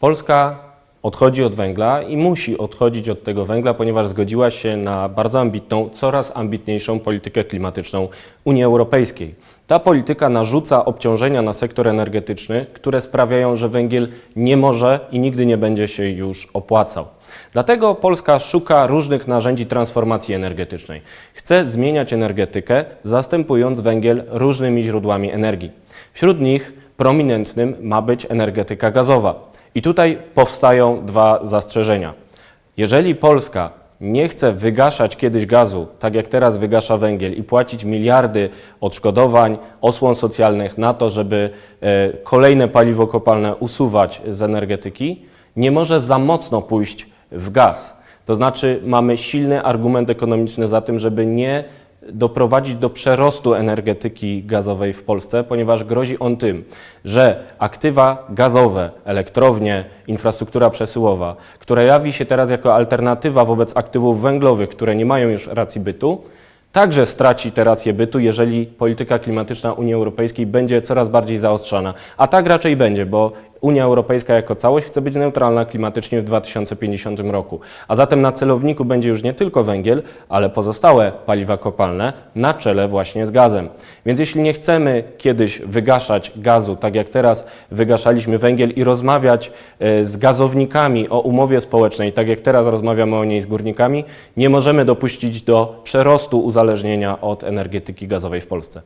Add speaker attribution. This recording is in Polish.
Speaker 1: Polska odchodzi od węgla i musi odchodzić od tego węgla, ponieważ zgodziła się na bardzo ambitną, coraz ambitniejszą politykę klimatyczną Unii Europejskiej. Ta polityka narzuca obciążenia na sektor energetyczny, które sprawiają, że węgiel nie może i nigdy nie będzie się już opłacał. Dlatego Polska szuka różnych narzędzi transformacji energetycznej. Chce zmieniać energetykę, zastępując węgiel różnymi źródłami energii. Wśród nich prominentnym ma być energetyka gazowa. I tutaj powstają dwa zastrzeżenia. Jeżeli Polska nie chce wygaszać kiedyś gazu, tak jak teraz wygasza węgiel, i płacić miliardy odszkodowań, osłon socjalnych na to, żeby e, kolejne paliwo kopalne usuwać z energetyki, nie może za mocno pójść w gaz. To znaczy, mamy silny argument ekonomiczny za tym, żeby nie doprowadzić do przerostu energetyki gazowej w Polsce, ponieważ grozi on tym, że aktywa gazowe, elektrownie, infrastruktura przesyłowa, która jawi się teraz jako alternatywa wobec aktywów węglowych, które nie mają już racji bytu, także straci tę rację bytu, jeżeli polityka klimatyczna Unii Europejskiej będzie coraz bardziej zaostrzana. A tak raczej będzie, bo Unia Europejska jako całość chce być neutralna klimatycznie w 2050 roku. A zatem na celowniku będzie już nie tylko węgiel, ale pozostałe paliwa kopalne na czele właśnie z gazem. Więc jeśli nie chcemy kiedyś wygaszać gazu, tak jak teraz wygaszaliśmy węgiel i rozmawiać e, z gazownikami o umowie społecznej, tak jak teraz rozmawiamy o niej z górnikami, nie możemy dopuścić do przerostu uzależnienia od energetyki gazowej w Polsce.